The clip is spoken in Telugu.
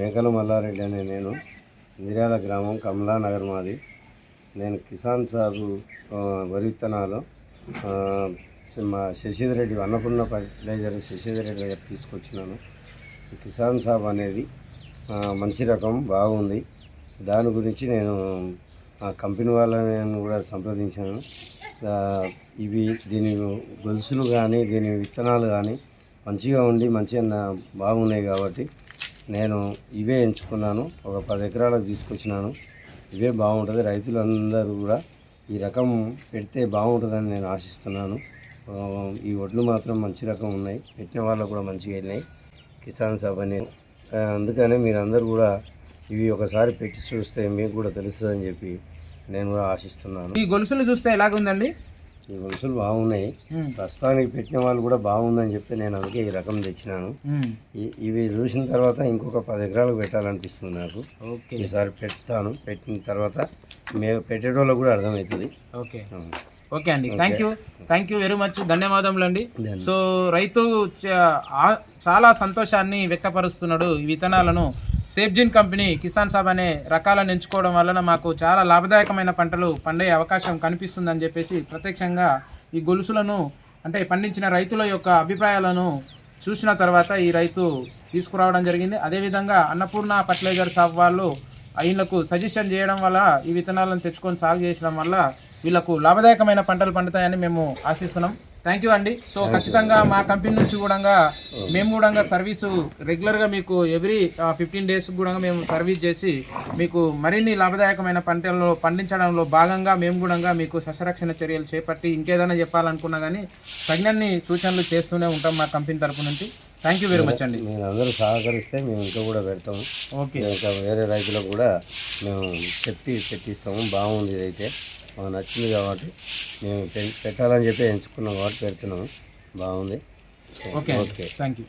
మేకల మల్లారెడ్డి అనే నేను మిర్యాల గ్రామం కమలా నగర్ మాది. నేను కిసాన్ సాగు వరి విత్తనాలు మా శశిధర్ రెడ్డి అన్నపూర్ణ ఫర్టిలైజర్ శశిధర్ రెడ్డి దగ్గర తీసుకొచ్చినాను. కిసాన్ సాబ్ అనేది మంచి రకం బాగుంది. దాని గురించి నేను ఆ కంపెనీ వాళ్ళని కూడా సంప్రదించాను. ఇవి దీని గొలుసులు కానీ దీని విత్తనాలు కానీ మంచిగా ఉండి మంచిగా బాగున్నాయి కాబట్టి నేను ఇవే ఎంచుకున్నాను. ఒక పది ఎకరాలకు తీసుకొచ్చినాను. ఇవే బాగుంటుంది. రైతులందరూ కూడా ఈ రకం పెడితే బాగుంటుందని నేను ఆశిస్తున్నాను. ఈ వడ్లు మాత్రం మంచి రకం ఉన్నాయి. పెట్టిన వాళ్ళకు కూడా మంచిగా వెళ్ళినాయి. కిసాన్ సభ అని అందుకనే మీరందరూ కూడా ఇవి ఒకసారి పెట్టి చూస్తే మీకు కూడా తెలుస్తుందని చెప్పి నేను కూడా ఆశిస్తున్నాను. ఈ గొలుసులు చూస్తే ఎలాగుందండి? ఈ గొలుసులు బాగున్నాయి. ప్రస్తుతానికి పెట్టిన వాళ్ళు కూడా బాగుందని చెప్పి నేను అందుకే ఈ రకం తెచ్చినాను. ఇవి చూసిన తర్వాత ఇంకొక పది ఎకరాలకు పెట్టాలనిపిస్తుంది నాకు. ఓకే. ఈసారి పెడతాను. పెట్టిన తర్వాత మే పెట్టేటోళ్ళకు కూడా అర్థమవుతుంది. ఓకే. ఓకే అండి. Thank you thank you very much. ధన్యవాదములు అండి. సో రైతు చాలా సంతోషాన్ని వ్యక్తపరుస్తున్నాడు ఈ విత్తనాలను. సేఫ్జిన్ కంపెనీ కిసాన్ సాబ్ అనే రకాలను ఎంచుకోవడం వలన మాకు చాలా లాభదాయకమైన పంటలు పండే అవకాశం కనిపిస్తుందని చెప్పేసి ప్రత్యక్షంగా ఈ గొలుసులను అంటే పండించిన రైతుల యొక్క అభిప్రాయాలను చూసిన తర్వాత ఈ రైతు తీసుకురావడం జరిగింది. అదేవిధంగా అన్నపూర్ణ ఫర్టిలైజర్ షాప్ వాళ్ళు వీళ్ళకు సజెషన్ చేయడం వల్ల ఈ విత్తనాలను తెచ్చుకొని సాగు చేయడం వల్ల వీళ్ళకు లాభదాయకమైన పంటలు పండుతాయని మేము ఆశిస్తున్నాం. థ్యాంక్ యూ అండి. సో ఖచ్చితంగా మా కంపెనీ నుంచి కూడా మేము కూడా సర్వీసు రెగ్యులర్గా మీకు ఎవ్రీ ఫిఫ్టీన్ డేస్ కూడా మేము సర్వీస్ చేసి మీకు మరిన్ని లాభదాయకమైన పంటల్లో పండించడంలో భాగంగా మేము కూడా మీకు సస్యరక్షణ చర్యలు చేపట్టి ఇంకేదైనా చెప్పాలనుకున్నా కానీ తగినన్ని సూచనలు చేస్తూనే ఉంటాం మా కంపెనీ తరపు నుంచి. థ్యాంక్ యూ వెరీ మచ్ అండి. మీరు అందరూ సహకరిస్తే మేము ఇంకా కూడా పెడతాము. ఓకే ఇంకా వేరే రైతులకు కూడా మేము చెప్పి పెట్టిస్తాము. బాగుంది ఇదైతే. మాకు నచ్చింది కాబట్టి మేము పెట్టాలని చెప్పి ఎంచుకున్నాం కాబట్టి పెడుతున్నాము బాగుంది. Okay okay. Thank you